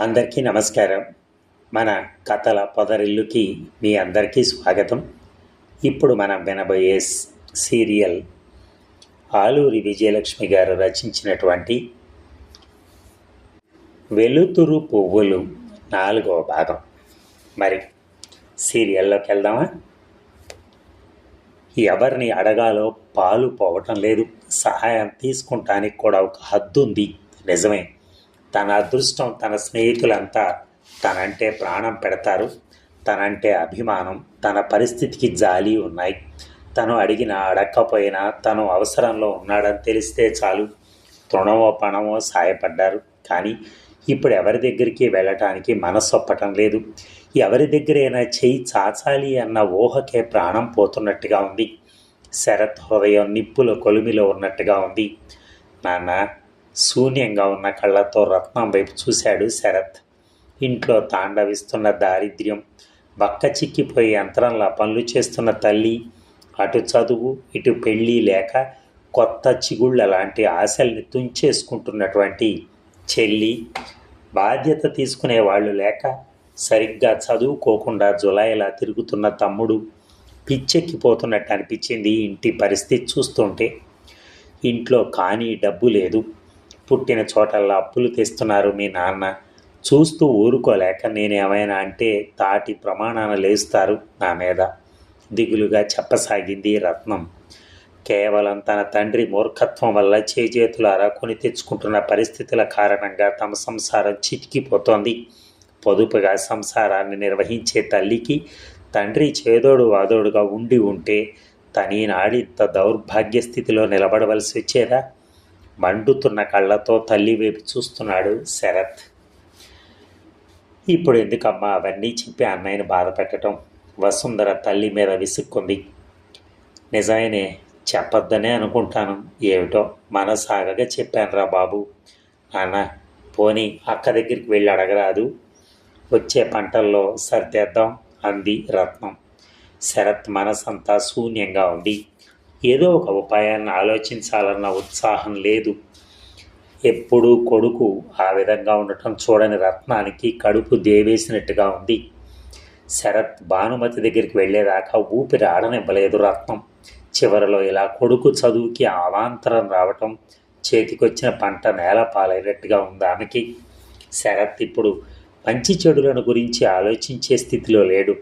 అందరికీ నమస్కారం. మన కథల పొదరిల్లుకి మీ అందరికీ స్వాగతం. ఇప్పుడు మనం వినబోయే సీరియల్ ఆలూరి విజయలక్ష్మి గారు రచించినటువంటి వెలుతురు పువ్వులు నాలుగవ భాగం. మరి సీరియల్లోకి వెళ్దామా? ఎవరిని అడగాలో పాలు పోవటం లేదు. సహాయం తీసుకుంటానికి కూడా ఒక హద్దు ఉంది. నిజమే. తన అదృష్టం తన స్నేహితులంతా తనంటే ప్రాణం పెడతారు తనంటే అభిమానం తన పరిస్థితికి జాలి ఉన్నాయి. తను అడిగినా అడక్కపోయినా తను అవసరంలో ఉన్నాడని తెలిస్తే చాలు. తృణమో పణమో సాయపడ్డారు. కానీ ఇప్పుడు ఎవరి దగ్గరికి వెళ్ళటానికి మనసొప్పటం లేదు. ఎవరి దగ్గరైనా చేయి చాచాలి అన్న ఊహకే ప్రాణం పోతున్నట్టుగా ఉంది. శరత్ హృదయం నిప్పుల కొలిమిలో ఉన్నట్టుగా ఉంది. నాన్న శూన్యంగా ఉన్న కళ్ళతో రత్నం వైపు చూశాడు శరత్. ఇంట్లో తాండవిస్తున్న దారిద్ర్యం బక్క చిక్కిపోయే యంత్రంలా పనులు చేస్తున్న తల్లి అటు చదువు ఇటు పెళ్ళి లేక కొత్త చిగుళ్ళ లాంటి ఆశల్ని తుంచేసుకుంటున్నటువంటి చెల్లి బాధ్యత తీసుకునే వాళ్ళు లేక సరిగ్గా చదువుకోకుండా జులాయిలా తిరుగుతున్న తమ్ముడు పిచ్చెక్కిపోతున్నట్టు అనిపించింది ఇంటి పరిస్థితి చూస్తుంటే. ఇంట్లో కానీ డబ్బు లేదు. పుట్టిన చోటల్లా అప్పులు తెస్తున్నారు మీ నాన్న. చూస్తూ ఊరుకోలేక నేనేమైనా అంటే తాటి ప్రమాణాలు లేస్తారు నా మీద. దిగులుగా చెప్పసాగింది రత్నం. కేవలం తన తండ్రి మూర్ఖత్వం వల్ల చేజేతులారా కొని తెచ్చుకుంటున్న పరిస్థితుల కారణంగా తమ సంసారం చితికిపోతోంది. పొదుపుగా సంసారాన్ని నిర్వహించే తల్లికి తండ్రి చేదోడు వాదోడుగా ఉండి ఉంటే తనీనాడి ఇంత దౌర్భాగ్య స్థితిలో నిలబడవలసి వచ్చేదా మండుతున్న కళ్ళతో తల్లి వైపు చూస్తున్నాడు శరత్. ఇప్పుడు ఎందుకమ్మా అవన్నీ చెప్పి అన్నయ్యని బాధ పెట్టడం వసుంధర తల్లి మీద విసుక్కుంది. నిజాయనే చెప్పొద్దనే అనుకుంటాను. ఏమిటో మనసాగగా చెప్పానురా బాబు. నాన్న పోనీ అక్క దగ్గరికి వెళ్ళి అడగరాదు. వచ్చే పంటల్లో సర్దేద్దాం అంది రత్నం. శరత్ మనసంతా శూన్యంగా ఉంది. ఏదో ఒక ఉపాయాన్ని ఆలోచించాలన్న ఉత్సాహం లేదు. ఎప్పుడూ కొడుకు ఆ విధంగా ఉండటం చూడని రత్నానికి కడుపు దేవేసినట్టుగా ఉంది. శరత్ భానుమతి దగ్గరికి వెళ్ళేదాకా ఊపిరి ఆడనివ్వలేదు రత్నం. చివరిలో ఇలా కొడుకు చదువుకి అవాంతరం రావటం చేతికొచ్చిన పంట నేల పాలైనట్టుగా ఉంది ఆమెకి. శరత్ ఇప్పుడు మంచి చెడులను గురించి ఆలోచించే స్థితిలో లేడు.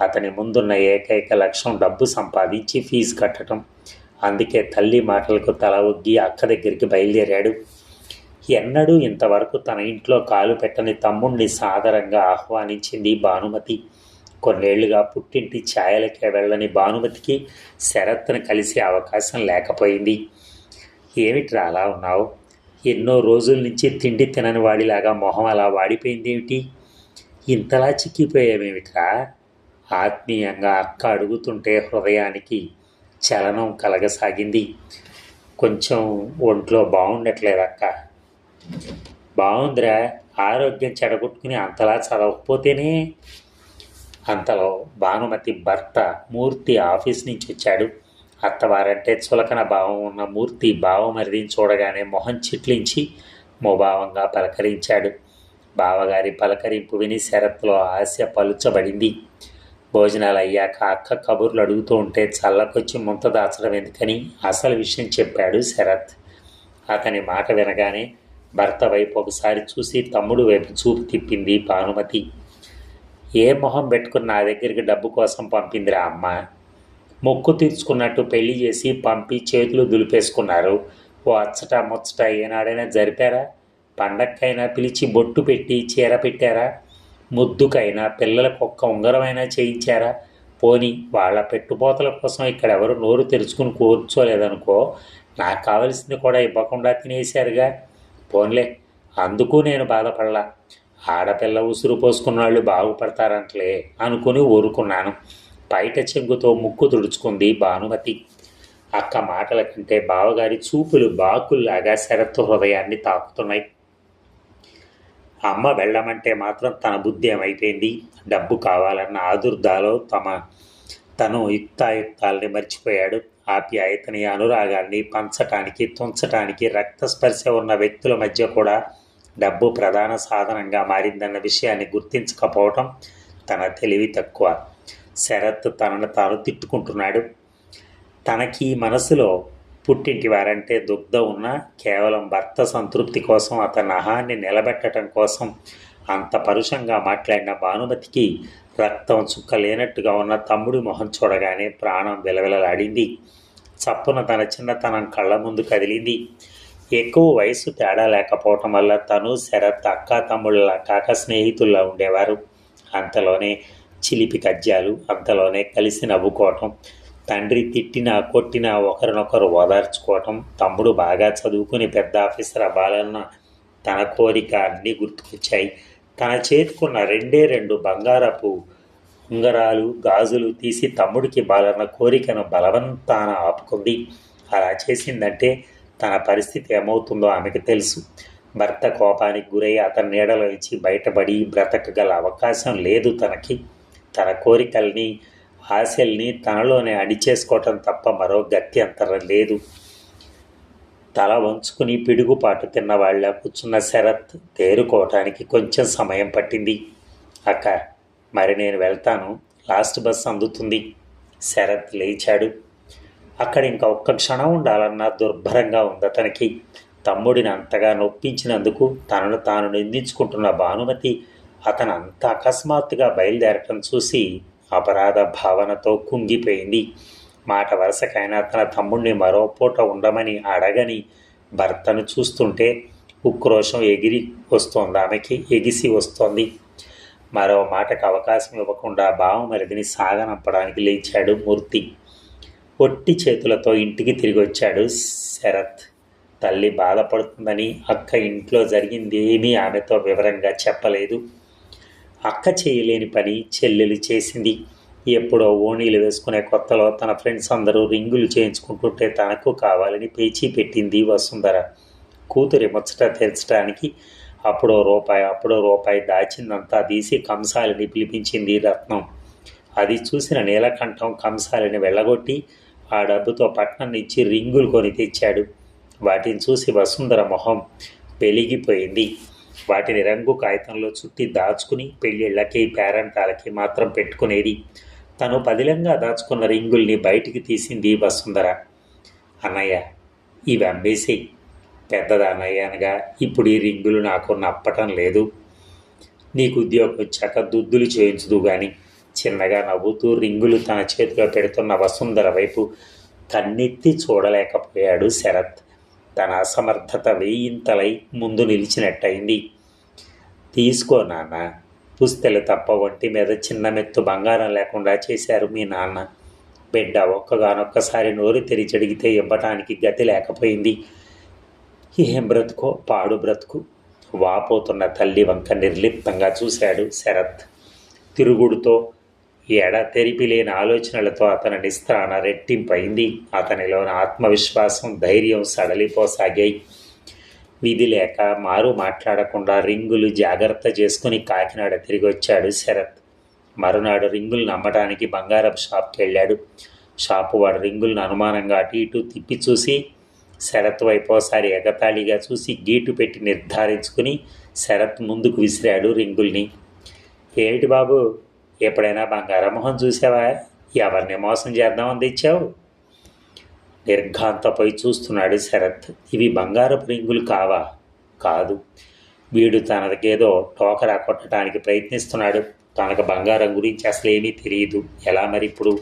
అతని ముందున్న ఏకైక లక్ష్యం డబ్బు సంపాదించి ఫీజు కట్టడం అందుకే తల్లి మాటలకు తల ఒగ్గి అక్క దగ్గరికి బయలుదేరాడు. ఎన్నడూ ఇంతవరకు తన ఇంట్లో కాలు పెట్టని తమ్ముణ్ణి సాదరంగా ఆహ్వానించింది భానుమతి. కొన్నేళ్ళుగా పుట్టింటి ఛాయలకే వెళ్ళని భానుమతికి శరత్ను కలిసే అవకాశం లేకపోయింది. ఏమిట్రా అలా ఉన్నావు? ఎన్నో రోజుల నుంచి తిండి తినని వాడిలాగా మొహం అలా వాడిపోయింది ఏమిటి ఇంతలా చిక్కిపోయామేమిట్రా ఆత్మీయంగా అక్క అడుగుతుంటే హృదయానికి చలనం కలగసాగింది. కొంచెం ఒంట్లో బాగుండట్లేదు అక్క. బాగుందిరా ఆరోగ్యం చెడగొట్టుకుని అంతలా చదవకపోతేనే. అంతలో భానుమతి భర్త మూర్తి ఆఫీస్ నుంచి వచ్చాడు. అత్తవారంటే చులకన భావం ఉన్న మూర్తి భావమరిదిని చూడగానే మొహం చిట్లించి ముభావంగా పలకరించాడు. బావగారి పలకరింపు విని శరత్లో ఆశ పలుచబడింది. భోజనాలు అయ్యాక అక్క కబుర్లు అడుగుతూ ఉంటే చల్లకొచ్చి ముంత దాచడం ఎందుకని అసలు విషయం చెప్పాడు శరత్. అతని మాట వినగానే భర్త వైపు ఒకసారి చూసి తమ్ముడు వైపు చూపు తిప్పింది భానుమతి. ఏ మొహం పెట్టుకుని నా దగ్గరికి డబ్బు కోసం పంపిందిరా అమ్మ. మొక్కు తీర్చుకున్నట్టు పెళ్ళి చేసి పంపి చేతులు దులిపేసుకున్నారు. ఓ అచ్చట ముచ్చట ఏనాడైనా జరిపారా? పండక్కైనా పిలిచి బొట్టు పెట్టి చీర పెట్టారా? ముద్దుకైనా పిల్లలకు ఒక్క ఉంగరమైనా చేయించారా? పోని వాళ్ళ పెట్టుపోతల కోసం ఇక్కడ ఎవరు నోరు తెరుచుకుని కూర్చోలేదనుకో నాకు కావలసింది కూడా ఇవ్వకుండా తినేశారుగా. పోన్లే అందుకు నేను బాధపడలా. ఆడపిల్ల ఉసురు పోసుకున్న వాళ్ళు బాగుపడతారంటలే అనుకుని ఊరుకున్నాను. బయట చెంగుతో ముక్కు తుడుచుకుంది భానుమతి. అక్క మాటల కంటే బావగారి చూపులు బాకుల్లాగా శరత్తు హృదయాన్ని తాకుతున్నాయి. అమ్మ వెళ్ళమంటే మాత్రం తన బుద్ధి ఏమైపోయింది? డబ్బు కావాలన్న ఆదుర్దాలో తమ తను యుక్తాయుక్తాల్ని మర్చిపోయాడు. ఆప్యాయతని అనురాగాల్ని పంచటానికి తుంచటానికి రక్తస్పర్శ ఉన్న వ్యక్తుల మధ్య కూడా డబ్బు ప్రధాన సాధనంగా మారిందన్న విషయాన్ని గుర్తించకపోవటం తన తెలివి తక్కువ. శరత్ తనను తాను తిట్టుకుంటున్నాడు. తనకి మనసులో పుట్టింటి వారంటే దుగ్ధ ఉన్న కేవలం భర్త సంతృప్తి కోసం అతని అహాన్ని నిలబెట్టడం కోసం అంత పరుషంగా మాట్లాడిన భానుమతికి రక్తం చుక్క లేనట్టుగా ఉన్న తమ్ముడి మొహం చూడగానే ప్రాణం విలవిలలాడింది. చప్పున తన చిన్నతనం కళ్ళ ముందు కదిలింది. ఎక్కువ వయసు తేడా లేకపోవటం వల్ల తను శరత్ అక్క తమ్ముళ్ళ కాక స్నేహితుల్లా ఉండేవారు. అంతలోనే చిలిపి కజ్జాలు అంతలోనే కలిసి నవ్వుకోవటం తండ్రి తిట్టినా కొట్టినా ఒకరినొకరు ఓదార్చుకోవటం తమ్ముడు బాగా చదువుకుని పెద్ద ఆఫీసర్ అవ్వాలన్న తన కోరిక అన్నీ గుర్తుకొచ్చాయి. తన చేతికున్న రెండే రెండు బంగారపు ఉంగరాలు గాజులు తీసి తమ్ముడికి బాలన్న కోరికను బలవంతాన ఆపుకుంది. అలా చేసిందంటే తన పరిస్థితి ఏమవుతుందో ఆమెకు తెలుసు. భర్త కోపానికి గురై అతని నీడలో ఇచ్చి బయటపడి బ్రతకగల అవకాశం లేదు తనకి. తన కోరికల్ని ఆశల్ని తనలోనే అడిచేసుకోవటం తప్ప మరో గత్యంతరం లేదు. తల వంచుకుని పిడుగుపాటు తిన్న వాళ్ళ కూర్చున్న శరత్ తేరుకోవటానికి కొంచెం సమయం పట్టింది. అక్క మరి నేను వెళ్తాను. లాస్ట్ బస్ అందుతుంది. శరత్ లేచాడు. అక్కడ ఇంకా ఒక్క క్షణం ఉండాలన్న దుర్భరంగా ఉంది అతనికి. తమ్ముడిని అంతగా నొప్పించినందుకు తనను తాను నిందించుకుంటున్న భానుమతి అతను అంత అకస్మాత్తుగా బయలుదేరటం చూసి అపరాధ భావనతో కుంగిపోయింది. మాట వరుసకైనా తన తమ్ముణ్ణి మరో పూట ఉండమని అడగని భర్తను చూస్తుంటే ఉక్రోషం ఎగిరి వస్తోంది. ఆమెకి ఎగిసి వస్తోంది. మరో మాటకు అవకాశం ఇవ్వకుండా బావమరిదిని సాగనంపడానికి లేచాడు మూర్తి. ఒట్టి చేతులతో ఇంటికి తిరిగి వచ్చాడు శరత్. తల్లి బాధపడుతుందని అక్క ఇంట్లో జరిగింది ఏమీ ఆమెతో వివరంగా చెప్పలేదు. అక్క చేయలేని పని చెల్లెలు చేసింది. ఎప్పుడో ఓణీలు వేసుకునే కొత్తలో తన ఫ్రెండ్స్ అందరూ రింగులు చేయించుకుంటుంటే తనకు కావాలని పేచీ పెట్టింది వసుంధర. కూతురి ముచ్చట తెరచడానికి అప్పుడో రూపాయి అప్పుడో రూపాయి దాచిందంతా తీసి కంసాలిని పిలిపించింది రత్నం. అది చూసిన నీలకంఠం కంసాలిని వెళ్ళగొట్టి ఆ డబ్బుతో పట్నం ఇచ్చి రింగులు కొని తెచ్చాడు. వాటిని చూసి వసుంధర మొహం వెలిగిపోయింది. వాటిని రంగు కాగితంలో చుట్టి దాచుకుని పెళ్ళిళ్ళకి పేరంటాలకి మాత్రం పెట్టుకునేది. తను పదిలంగా దాచుకున్న రింగుల్ని బయటికి తీసింది వసుంధర. అన్నయ్య ఇవి అమ్మేసి. పెద్దదన్నయ్య అనగా ఇప్పుడు ఈ రింగులు నాకు నప్పటం లేదు. నీకు ఉద్యోగం వచ్చాక దుద్దులు చేయించదు కానీ చిన్నగా నవ్వుతూ రింగులు తన చేతిలో పెడుతున్న వసుంధర వైపు కన్నెత్తి చూడలేకపోయాడు శరత్. తన అసమర్థత వేయింతలై ముందు నిలిచినట్టయింది. తీసుకో నాన్న. పుస్తెలు తప్ప ఒంటి మీద చిన్న మెత్తు బంగారం లేకుండా చేశారు మీ నాన్న. బిడ్డ ఒక్కగానొక్కసారి నోరు తెరిచి అడిగితే ఇవ్వటానికి గతి లేకపోయింది. ఏం బ్రతుకో? పాడు బ్రతుకు. వాపోతున్న తల్లి వంక నిర్లిప్తంగా చూశాడు శరత్. తిరుగుడుతో ఎడ తెరిపి లేని ఆలోచనలతో అతని నిస్త్రాణ రెట్టింపైంది అతనిలోని ఆత్మవిశ్వాసం ధైర్యం సడలిపోసాగాయి. విధి లేక మారు మాట్లాడకుండా రింగులు జాగ్రత్త చేసుకుని కాకినాడ తిరిగి వచ్చాడు శరత్. మరునాడు రింగులు నమ్మడానికి బంగారపు షాప్కి వెళ్ళాడు. షాపు వాడు రింగులను అనుమానంగా అటు ఇటు తిప్పి చూసి శరత్ వైపు ఒకసారి ఎగతాళిగా చూసి గీటు పెట్టి నిర్ధారించుకుని శరత్ ముందుకు విసిరాడు రింగుల్ని. ఏమిటి బాబు? ఎప్పుడైనా బంగారం మొహం చూసావా? ఎవరిని మోసం చేద్దామని తెచ్చావు? నిర్ఘాంతపై చూస్తున్నాడు శరత్. ఇవి బంగారపు రింగులు కావా? కాదు. వీడు తనకేదో టోకరా కొట్టడానికి ప్రయత్నిస్తున్నాడు. తనకు బంగారం గురించి అసలు ఏమీ తెలియదు ఎలా మరి ఇప్పుడు?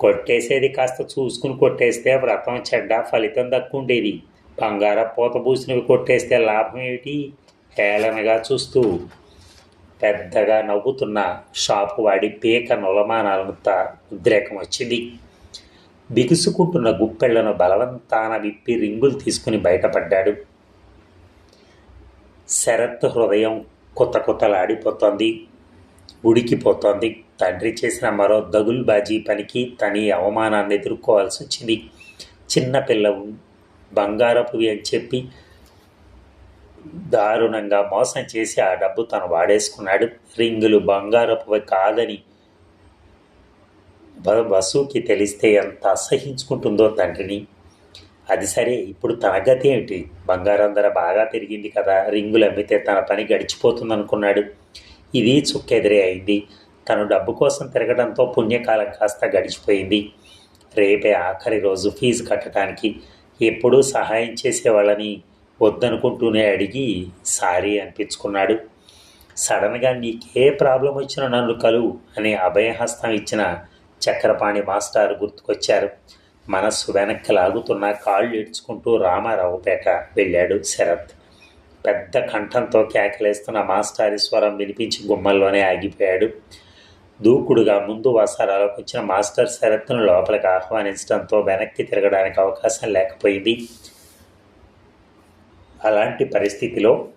కొట్టేసేది కాస్త చూసుకుని కొట్టేస్తే వ్రతం చెడ్డ ఫలితం దక్కుండేది. బంగార పూత పూసినవి కొట్టేస్తే లాభం ఏమిటి? హేళనగా చూస్తూ పెద్దగా నవ్వుతున్న షాపు వాడి పీక నులమానాలంతా ఉద్రేకం వచ్చింది బిగుసుకుంటున్న గుప్పెళ్ళను బలవంతాన విప్పి రింగులు తీసుకుని బయటపడ్డాడు. శరత్ హృదయం కొత్త కొత్తలాడిపోతోంది ఉడికిపోతోంది. తండ్రి చేసిన మరో దగుల్బాజీ పనికి తని అవమానాన్ని ఎదుర్కోవాల్సి వచ్చింది చిన్నపిల్ల బంగారపువి అని చెప్పి దారుణంగా మోసం చేసి ఆ డబ్బు తను వాడేసుకున్నాడు. రింగులు బంగారపువి కాదని బ- వసుకి తెలిస్తే ఎంత అసహించుకుంటుందో తండ్రిని. అది సరే ఇప్పుడు తన గతి ఏమిటి? బంగారం ధర బాగా పెరిగింది కదా రింగులు అమ్మితే తన పని గడిచిపోతుంది అనుకున్నాడు ఇది చుక్కెదిరే అయింది. తను డబ్బు కోసం తిరగడంతో పుణ్యకాలం కాస్త గడిచిపోయింది. రేపే ఆఖరి రోజు ఫీజు కట్టడానికి ఎప్పుడూ సహాయం చేసేవాళ్ళని వద్దనుకుంటూనే అడిగి సారీ అనిపించుకున్నాడు. సడన్గా నీకే ప్రాబ్లం వచ్చినా నన్ను కలువు అని అభయహస్తం ఇచ్చిన చక్రపాణి మాస్టారు గుర్తుకొచ్చారు. మనస్సు వెనక్కి లాగుతున్న కాళ్ళు ఏడ్చుకుంటూ రామారావుపేట వెళ్ళాడు శరత్. పెద్ద కంఠంతో కేకలేస్తున్న మాస్టారి స్వరం వినిపించి గుమ్మల్లోనే ఆగిపోయాడు. దూకుడుగా ముందు వసారాలకు వచ్చిన మాస్టర్ శరత్ను లోపలికి ఆహ్వానించడంతో వెనక్కి తిరగడానికి అవకాశం లేకపోయింది. అలాంటి పరిస్థితిలో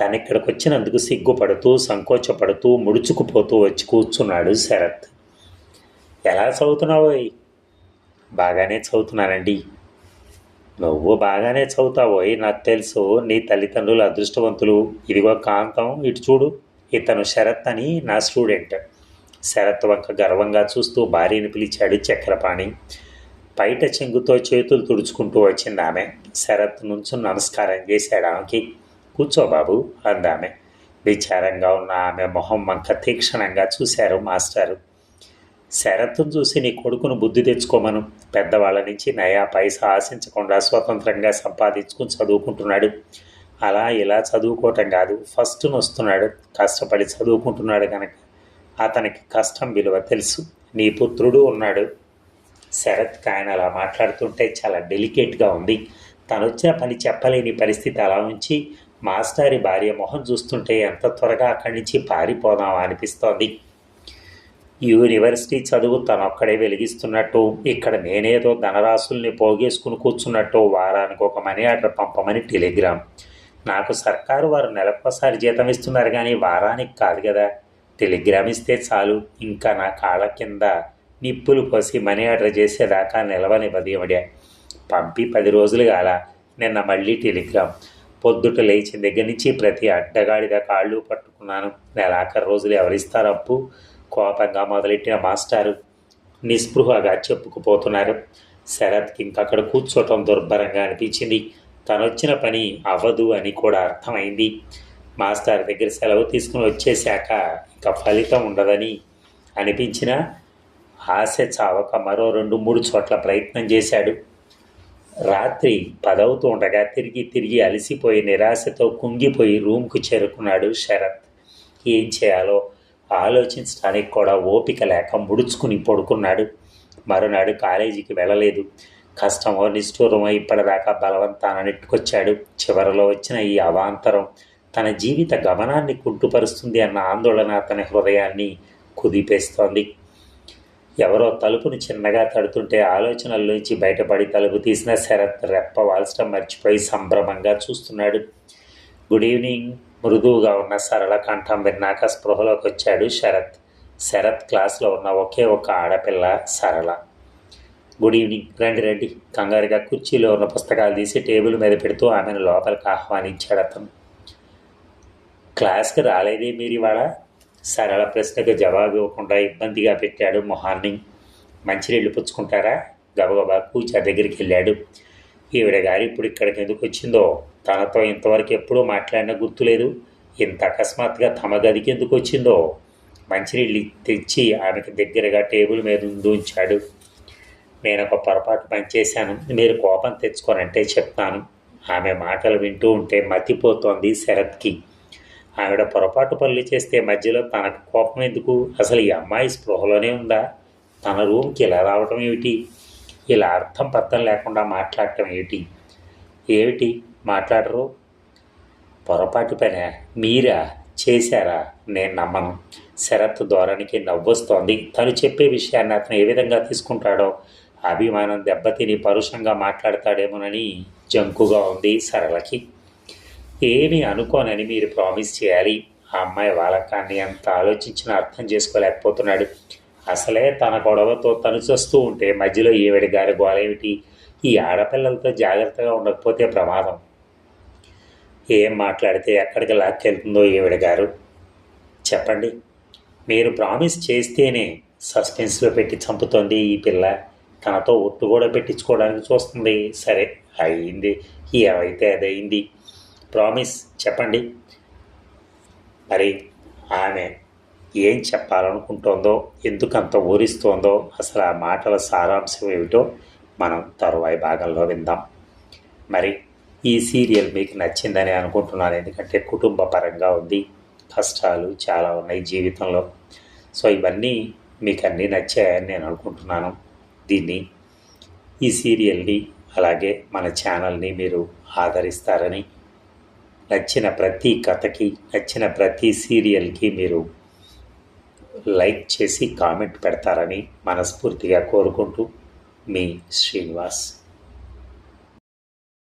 తను ఇక్కడికి వచ్చినందుకు సిగ్గుపడుతూ సంకోచపడుతూ ముడుచుకుపోతూ వచ్చి కూర్చున్నాడు శరత్. ఎలా చదువుతున్నావోయ్ బాగానే చదువుతున్నానండి. నువ్వు బాగానే చదువుతావోయ్ నాకు తెలుసు. నీ తల్లిదండ్రులు అదృష్టవంతులు. ఇదిగో కాంతం ఇటు చూడు. ఇతను శరత్ అని నా స్టూడెంట్. శరత్ వంక గర్వంగా చూస్తూ భార్యని పిలిచాడు చక్రపాణి. బయట చెంగుతో చేతులు తుడుచుకుంటూ వచ్చింది ఆమె. శరత్ నుంచి నమస్కారం చేశాడు ఆమెకి. కూర్చో బాబు అందామె. విచారంగా ఉన్న ఆమె మొహం వంక తీక్షణంగా చూశారు మాస్టారు. శరత్ను చూసి నీ కొడుకును బుద్ధి తెచ్చుకోమను. పెద్దవాళ్ళ నుంచి నయా పైసా ఆశించకుండా స్వతంత్రంగా సంపాదించుకుని చదువుకుంటున్నాడు. అలా ఇలా చదువుకోవటం కాదు ఫస్ట్ వస్తున్నాడు కష్టపడి చదువుకుంటున్నాడు కనుక అతనికి కష్టం విలువ తెలుసు. నీ పుత్రుడు ఉన్నాడు. శరత్ ఆయన అలా మాట్లాడుతుంటే చాలా డెలికేట్గా ఉంది. తను వచ్చిన పని చెప్పలేని పరిస్థితి అలా ఉంచి మాస్టారి భార్య మొహం చూస్తుంటే ఎంత త్వరగా అక్కడి నుంచి పారిపోదామా అనిపిస్తోంది. యూనివర్సిటీ చదువు తనొక్కడే వెలిగిస్తున్నట్టు ఇక్కడ నేనేదో ధనరాశుల్ని పోగేసుకుని కూర్చున్నట్టు వారానికి ఒక మనీ ఆర్డర్ పంపమని టెలిగ్రామ్. నాకు సర్కారు వారు నెలకొకసారి జీతం ఇస్తున్నారు కానీ వారానికి కాదు కదా. టెలిగ్రామ్ ఇస్తే చాలు. ఇంకా నా కాళ్ళ కింద నిప్పులు పోసి మనీ ఆర్డర్ చేసేదాకా నిలవనివ్వదేమిడే పంపి పది రోజులు కాల నిన్న మళ్ళీ టెలిగ్రామ్. పొద్దుట లేచిన దగ్గర నుంచి ప్రతి అడ్డగాడిద కాళ్ళు పట్టుకున్నాను. నెలాఖరు రోజులు ఎవరిస్తారు అప్పు కోపంగా మొదలెట్టిన మాస్టారు. నిస్పృహగా చెప్పుకుపోతున్నారు. శరత్కి ఇంకక్కడ కూర్చోవటం దుర్భరంగా అనిపించింది. తనొచ్చిన పని అవ్వదు అని కూడా అర్థమైంది. మాస్టర్ దగ్గర సెలవు తీసుకుని వచ్చేశాక ఇంకా ఫలితం ఉండదని అనిపించిన ఆశ చావక మరో రెండు మూడు చోట్ల ప్రయత్నం చేశాడు. రాత్రి పదవుతూ ఉండగా తిరిగి తిరిగి అలసిపోయి నిరాశతో కుంగిపోయి రూమ్కు చేరుకున్నాడు శరత్. ఏం చేయాలో ఆలోచించడానికి కూడా ఓపిక లేక ముడుచుకుని పడుకున్నాడు. మరునాడు కాలేజీకి వెళ్ళలేదు. కష్టమో నిష్ఠూరమో ఇప్పటిదాకా బలవంతాన నెట్టుకొచ్చాడు. చివరిలో వచ్చిన ఈ అవాంతరం తన జీవిత గమనాన్ని కుంటుపరుస్తుంది అన్న ఆందోళన అతని హృదయాన్ని కుదిపేస్తోంది. ఎవరో తలుపును చిన్నగా తడుతుంటే ఆలోచనల్లోంచి బయటపడి తలుపు తీసిన శరత్ రెప్ప వాల్చడం మర్చిపోయి సంభ్రమంగా చూస్తున్నాడు. Good evening. మృదువుగా ఉన్న సరళ కంఠం విన్నాక స్పృహలోకి వచ్చాడు శరత్. శరత్ క్లాస్లో ఉన్న ఒకే ఒక ఆడపిల్ల సరళ. Good evening. రండి రండి. కంగారుగా కుర్చీలో ఉన్న పుస్తకాలు తీసి టేబుల్ మీద పెడుతూ ఆమెను లోపలికి ఆహ్వానించాడు అతను. క్లాస్కి రాలేదే మీరు ఇవాళ? సరళ ప్రశ్నకు జవాబు ఇవ్వకుండా ఇబ్బందిగా పెట్టాడు మొహాన్ని మంచినీళ్ళు పుచ్చుకుంటారా? గబగబా కూచా దగ్గరికి వెళ్ళాడు. ఈవిడ గారు ఇప్పుడు ఇక్కడికి ఎందుకు వచ్చిందో? తనతో ఇంతవరకు ఎప్పుడూ మాట్లాడిన గుర్తులేదు ఇంత అకస్మాత్తుగా తమ గదికి ఎందుకు వచ్చిందో? మంచినీళ్ళు తెచ్చి ఆమెకి దగ్గరగా టేబుల్ మీద ఉంచాడు. నేను ఒక పొరపాటు పనిచేశాను మీరు కోపం తెచ్చుకోనంటే చెప్తాను. ఆమె మాటలు వింటూ ఉంటే మతిపోతోంది శరత్కి. ఆవిడ పొరపాటు పనులు చేస్తే మధ్యలో తనకు కోపం ఎందుకు? అసలు ఈ అమ్మాయి స్పృహలోనే ఉందా? తన రూమ్కి ఇలా రావటం ఏమిటి? ఇలా అర్థం పర్థం లేకుండా మాట్లాడటం ఏమిటి? ఏమిటి? మాట్లాడరు? పొరపాటు పనే. మీరా? చేశారా? నేను నమ్మను. శరత్ ధోరణికి నవ్వొస్తోంది. తను చెప్పే విషయాన్ని అతను ఏ విధంగా తీసుకుంటాడో అభిమానం దెబ్బతిని పరుషంగా మాట్లాడతాడేమోనని జంకుగా ఉంది సరళకి. ఏమి అనుకోనని మీరు ప్రామిస్ చేయాలి. ఆ అమ్మాయి వాలకాన్ని అంత ఆలోచించిన అర్థం చేసుకోలేకపోతున్నాడు. అసలే తన గొడవతో తను చూస్తూ ఉంటే మధ్యలో ఈవిడ గారి గోలేమిటి? ఈ ఆడపిల్లలతో జాగ్రత్తగా ఉండకపోతే ప్రమాదం. ఏం మాట్లాడితే ఎక్కడికి లాక్కెళ్తుందో ఈవిడ గారు? చెప్పండి. మీరు ప్రామిస్ చేస్తేనే సస్పెన్స్లో పెట్టి చంపుతోంది ఈ పిల్ల. తనతో ఒట్టు కూడా పెట్టించుకోవడానికి చూస్తుంది. సరే అయింది. ఏమైతే అది అయింది ప్రామిస్ చెప్పండి. మరి ఆమె ఏం చెప్పాలనుకుంటోందో ఎందుకంత ఊరిస్తోందో అసలు ఆ మాటల సారాంశం ఏమిటో మనం తరువాయి భాగంలో విందాం. మరి ఈ సీరియల్ మీకు నచ్చిందని అనుకుంటున్నాను ఎందుకంటే కుటుంబ పరంగా ఉంది కష్టాలు చాలా ఉన్నాయి జీవితంలో. సో ఇవన్నీ మీకు అన్నీ నచ్చాయని నేను అనుకుంటున్నాను. దీన్ని ఈ సీరియల్ని అలాగే మన ఛానల్ని మీరు ఆదరిస్తారని నచ్చిన ప్రతి కథకి నచ్చిన ప్రతి సీరియల్కి మీరు లైక్ చేసి కామెంట్ పెడతారని మనస్ఫూర్తిగా కోరుకుంటూ మీ శ్రీనివాస్.